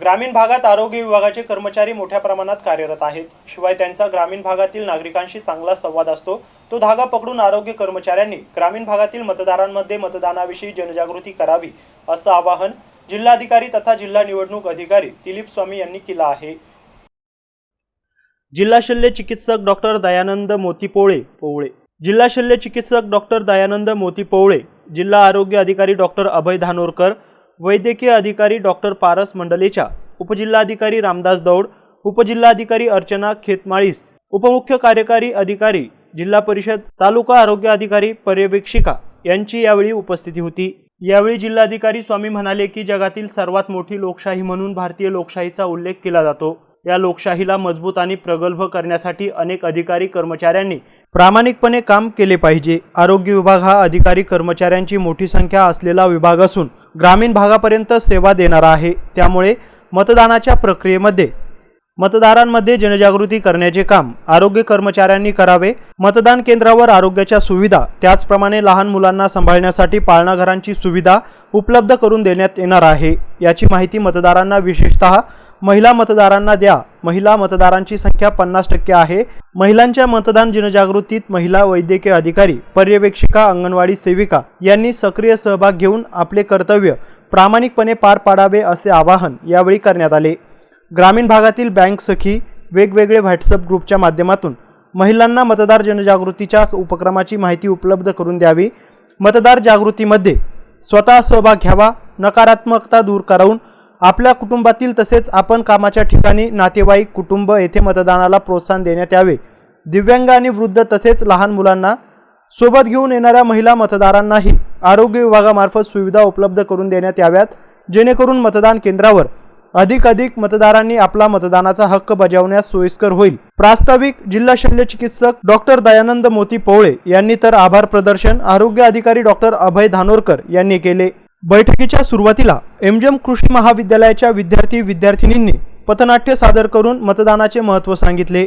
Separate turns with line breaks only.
ग्रामीण भागात आरोग्य विभागाचे कर्मचारी मोठ्या प्रमाणात कार्यरत आहेत. शिवाय त्यांचा ग्रामीण भागातील नागरिकांशी चांगला संवाद असतो. तो धागा पकडून आरोग्य कर्मचाऱ्यांनी ग्रामीण भागातील मतदारांमध्ये मतदानाविषयी जनजागृती करावी असं आवाहन जिल्हाधिकारी तथा जिल्हा निवडणूक अधिकारी दिलीप स्वामी यांनी केलं आहे. जिल्हा शल्य चिकित्सक डॉक्टर दयानंद मोती पोळे पोवळे. जिल्हा शल्य चिकित्सक डॉक्टर दयानंद मोती पोवळे जिल्हा आरोग्य अधिकारी डॉक्टर अभय धानोरकर वैद्यकीय अधिकारी डॉक्टर पारस मंडलेच्या उपजिल्हाधिकारी रामदास दौड उपजिल्हाधिकारी अर्चना खेतमाळीस उपमुख्य कार्यकारी अधिकारी जिल्हा परिषद तालुका आरोग्य अधिकारी पर्यवेक्षिका यांची यावेळी उपस्थिती होती. यावेळी जिल्हाधिकारी स्वामी म्हणाले की जगातील सर्वात मोठी लोकशाही म्हणून भारतीय लोकशाहीचा उल्लेख केला जातो. या लोकशाहीला मजबूत आणि प्रगल्भ करण्यासाठी अनेक अधिकारी कर्मचाऱ्यांनी प्रामाणिकपणे काम केले पाहिजे. आरोग्य विभाग हा अधिकारी कर्मचाऱ्यांची मोठी संख्या असलेला विभाग असून ग्रामीण भागापर्यंत सेवा देणारा आहे. त्यामुळे मतदानाच्या प्रक्रियेमध्ये मतदारांमध्ये जनजागृती करण्याचे काम आरोग्य कर्मचाऱ्यांनी करावे. मतदान केंद्रावर आरोग्याच्या सुविधा त्याचप्रमाणे लहान मुलांना सांभाळण्यासाठी पाळणाघरांची सुविधा उपलब्ध करून देण्यात येणार आहे. याची माहिती मतदारांना विशेषतः महिला मतदारांना द्या. महिला मतदारांची संख्या पन्नास टक्के आहे. महिलांच्या मतदान जनजागृतीत महिला वैद्यकीय अधिकारी पर्यवेक्षिका अंगणवाडी सेविका यांनी सक्रिय सहभाग घेऊन आपले कर्तव्य प्रामाणिकपणे पार पाडावे असे आवाहन यावेळी करण्यात आले. ग्रामीण भागातील बँक सखी वेगवेगळे व्हॉट्सअप ग्रुपच्या माध्यमातून महिलांना मतदार जनजागृतीच्या उपक्रमाची माहिती उपलब्ध करून द्यावी. मतदार जागृतीमध्ये स्वतः सहभाग घ्यावा नकारात्मकता दूर करावून आपल्या कुटुंबातील तसेच आपण कामाच्या ठिकाणी नातेवाईक कुटुंब येथे मतदानाला प्रोत्साहन देण्यात यावे. दिव्यांग आणि वृद्ध तसेच लहान मुलांना सोबत घेऊन येणाऱ्या महिला मतदारांनाही आरोग्य विभागामार्फत सुविधा उपलब्ध करून देण्यात याव्यात जेणेकरून मतदान केंद्रावर अधिक अधिक मतदारांनी आपला मतदानाचा हक्क बजावण्यास सोयीस्कर होईल. प्रास्ताविक जिल्हा शल्य चिकित्सक डॉक्टर दयानंद मोती पवळे यांनी तर आभार प्रदर्शन आरोग्य अधिकारी डॉक्टर अभय धानोरकर यांनी केले. बैठकीच्या सुरुवातीला एमजीएम कृषी महाविद्यालयाच्या विद्यार्थी विद्यार्थिनींनी पथनाट्य सादर करून मतदानाचे महत्त्व सांगितले.